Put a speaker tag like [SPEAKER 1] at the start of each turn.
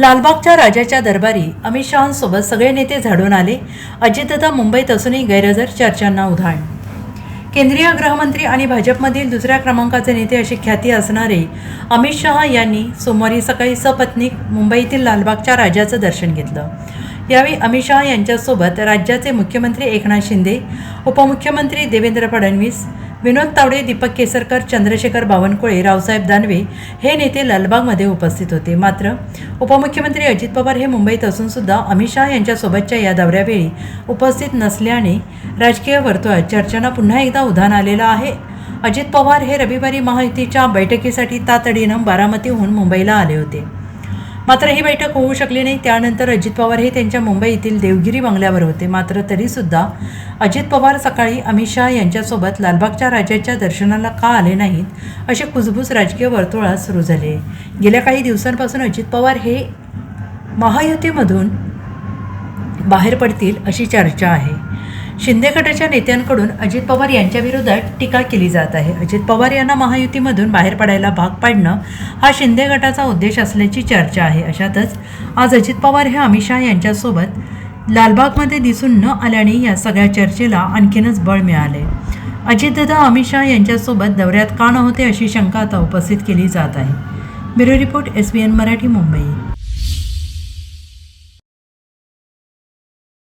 [SPEAKER 1] लालबागच्या राजाच्या दरबारी अमित शहांसोबत सगळे नेते झाडून आले. अजितदादा मुंबईत असूनही गैरहजर चर्चांना उधाण. केंद्रीय गृहमंत्री आणि भाजपमधील दुसऱ्या क्रमांकाचे नेते अशी ख्याती असणारे अमित शहा यांनी सोमवारी सकाळी सपत्नीक मुंबईतील लालबागच्या राजाचं दर्शन घेतलं. यावेळी अमित शहा यांच्यासोबत राज्याचे मुख्यमंत्री एकनाथ शिंदे उपमुख्यमंत्री देवेंद्र फडणवीस विनोद तावडे दीपक केसरकर चंद्रशेखर बावनकुळे रावसाहेब दानवे हे नेते लालबागमध्ये उपस्थित होते. मात्र उपमुख्यमंत्री अजित पवार हे मुंबईत असूनसुद्धा अमित शहा यांच्यासोबतच्या या दौऱ्यावेळी उपस्थित नसल्याने राजकीय वर्तुळात चर्चांना पुन्हा एकदा उधाण आलेलं आहे. अजित पवार हे रविवारी महायुतीच्या बैठकीसाठी तातडीनं बारामतीहून मुंबईला आले होते. मात्र ही बैठक होऊ शकली नाही. त्यानंतर अजित पवार हे त्यांच्या मुंबई येथील देवगिरी बंगल्यावर होते. मात्र तरीसुद्धा अजित पवार सकाळी अमित शहा यांच्यासोबत लालबागच्या राजाच्या दर्शनाला का आले नाहीत असे कुजबूज राजकीय वर्तुळात सुरू झाले. गेल्या काही दिवसांपासून अजित पवार हे महायुतीमधून बाहेर पडतील अशी चर्चा आहे. शिंदे गटाच्या नेत्यांकडून अजित पवार यांच्याविरोधात टीका केली जात आहे. अजित पवार यांना महायुतीमधून बाहेर पडायला भाग पाडणं हा शिंदे गटाचा उद्देश असल्याची चर्चा आहे. अशातच आज अजित पवार हे अमित शहा यांच्यासोबत लालबागमध्ये दिसून न आल्याने या सगळ्या चर्चेला आणखीनच बळ मिळाले. अजितदादा अमित शहा यांच्यासोबत दौऱ्यात का नव्हते अशी शंका आता उपस्थित केली जात आहे. Bureau report S B N Marathi Mumbai.